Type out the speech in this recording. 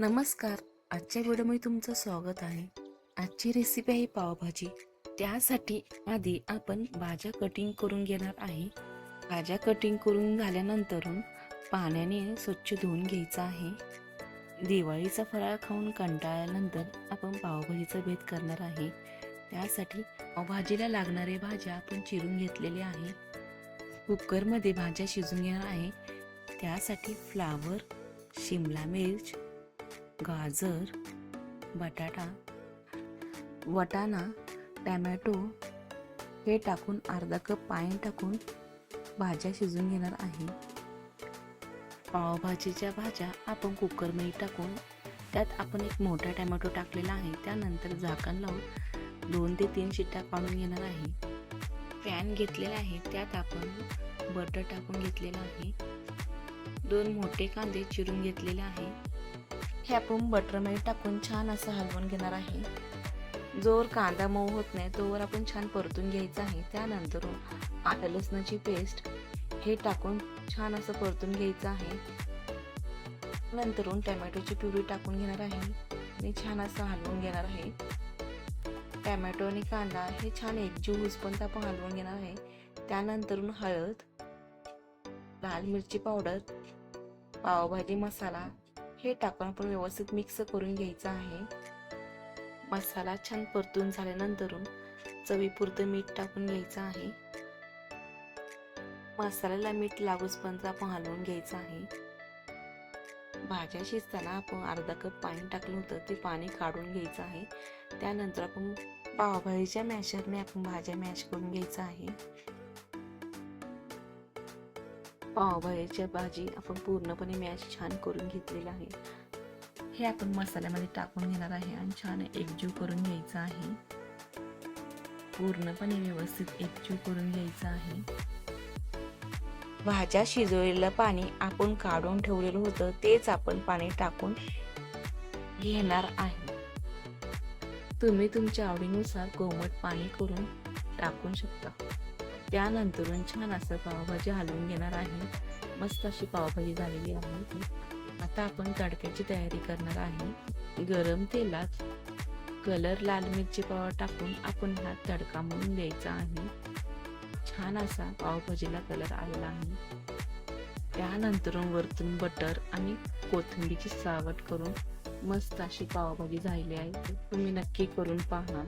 नमस्कार. आजच्या व्हिडिओमध्ये तुमचं स्वागत आहे. आजची रेसिपी आहे पावभाजी. त्यासाठी आधी आपण भाज्या कटिंग करून घेणार आहे. भाज्या कटिंग करून झाल्यानंतर पाण्याने स्वच्छ धुवून घ्यायचं आहे. दिवाळीचा फराळ खाऊन कंटाळल्यानंतर आपण पावभाजीचा भेद करणार आहे. त्यासाठी भाजीला लागणारे भाज्या आपण चिरून घेतलेल्या आहे. कुकरमध्ये भाज्या शिजून घेणार आहे. त्यासाठी फ्लावर शिमला मिर्च गाजर बटाटा वटाणा टॅमॅटो हे टाकून अर्धा कप पाणी टाकून भाज्या शिजून घेणार आहे. पावभाजीच्या भाज्या आपण कुकरमध्ये टाकून त्यात आपण एक मोठा टॅमॅटो टाकलेला आहे. त्यानंतर झाकण लावून दोन ते तीन शिट्ट्या काढून घेणार आहे. पॅन घेतलेला आहे. त्यात आपण बटर टाकून घेतलेला आहे. दोन मोठे कांदे चिरून घेतलेले आहे. हे आपण बटरमध्ये टाकून छान असं हलवून घेणार आहे. जोवर कांदा मऊ होत नाही तोवर आपण छान परतून घ्यायचा आहे. त्यानंतर आलं लसणाची पेस्ट हे टाकून छान असं परतून घ्यायचं आहे. नंतरून टॅमॅटोची प्युरी टाकून घेणार आहे. आणि छान असं हलवून घेणार आहे. टॅमॅटो आणि कांदा हे छान एकजीव होईपर्यंत आपण हलवून घेणार आहे. त्यानंतरून हळद लाल मिरची पावडर पावभाजी मसाला हे टाकून आपण व्यवस्थित मिक्स करून घ्यायचं आहे. मसाला छान परतून झाल्यानंतर चवीपुरतं मीठ टाकून घ्यायचं आहे. मसाल्याला मीठ लागूचपर्यंत आपण हलवून घ्यायचं आहे. भाज्या शिजताना आपण अर्धा कप पाणी टाकलं होतं ते पाणी काढून घ्यायचं आहे. त्यानंतर आपण पावभाजीच्या मॅशरने आपण भाज्या मॅश करून घ्यायचं आहे. पावभाजीच्या भाजी आपण पूर्णपणे मॅश छान करून घेतलेलं आहे. हे आपण मसाल्यामध्ये टाकून घेणार आहे आणि छान एकजीव करून घ्यायचं आहे. पूर्णपणे व्यवस्थित एकजीव करून घ्यायचं आहे. भाज्या शिजवलेलं पाणी आपण काढून ठेवलेलं होतं तेच आपण पाणी टाकून घेणार आहे. तुम्ही तुमच्या आवडीनुसार कोमट पाणी करून टाकून शकता. त्यानंतरून छान असं पावभाजी हलवून घेणार आहे. मस्त अशी पावभाजी झालेली आहे आता आपण तडक्याची तयारी करणार आहे. गरम तेलात कलर लाल मिरची पाव टाकून आपण हा तडका म्हणून द्यायचा आहे. छान असा पावभाजीला कलर आलेला आहे. त्यानंतर वरतून बटर आणि कोथिंबीरची सावट करून मस्त अशी पावभाजी झालेली आहे. तुम्ही नक्की करून पहा.